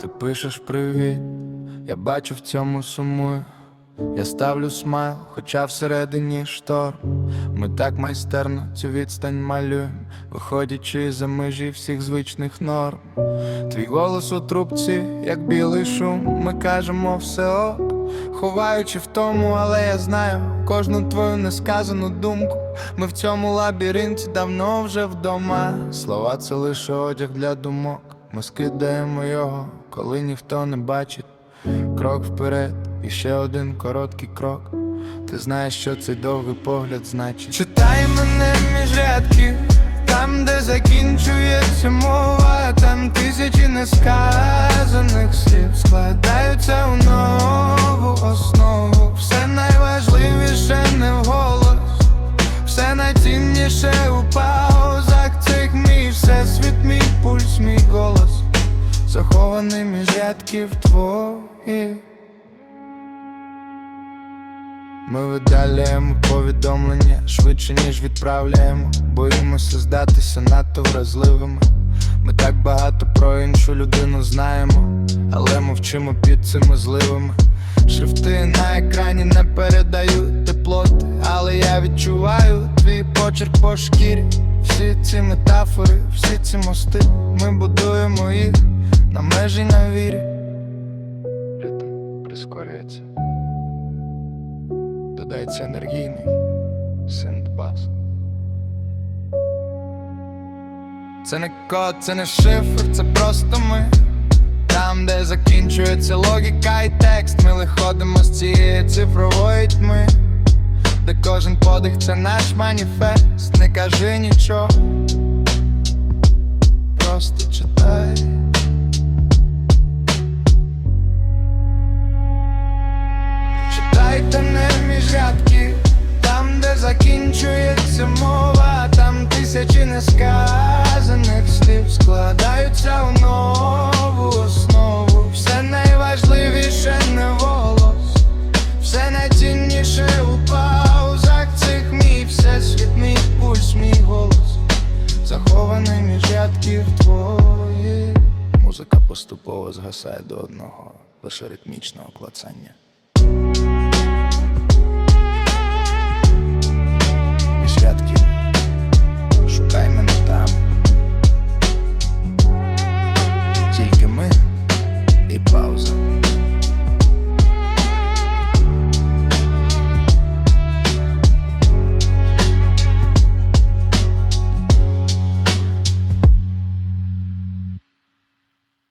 ти пишеш привіт, я бачу в цьому сумую. Я ставлю смайл, хоча всередині шторм. Ми так майстерно цю відстань малюємо, виходячи за межі всіх звичних норм. Твій голос у трубці, як білий шум, ми кажемо все ок, ховаючи в тому, але я знаю кожну твою несказану думку. Ми в цьому лабіринті давно вже вдома. Слова це лише одяг для думок. Ми скидаємо його, коли ніхто не бачить. Крок вперед, і ще один короткий крок. Ти знаєш, що цей довгий погляд значить. Читай мене між рядків, там, де закінчується мова, там тисячі несказаних слів складаються у нову між рядків твоїх. Ми видаляємо повідомлення швидше, ніж відправляємо. Боїмося здатися надто вразливими. Ми так багато про іншу людину знаємо, але мовчимо під цими зливами. Шрифти на екрані не передають теплоти, але я відчуваю твій почерк по шкірі. Всі ці метафори, всі ці мости, ми будуємо їх на межі на вірі. Ритм прискорюється додається енергійний синт-бас. Це не код, це не шифр, це просто ми. Там, де закінчується логіка і текст, ми виходимо з цієї цифрової тьми, де кожен подих це наш маніфест, не кажи нічого, просто читай. Пульс, мій голос, захований між рядків твоїх. Музика поступово згасає до одного лише ритмічного клацання.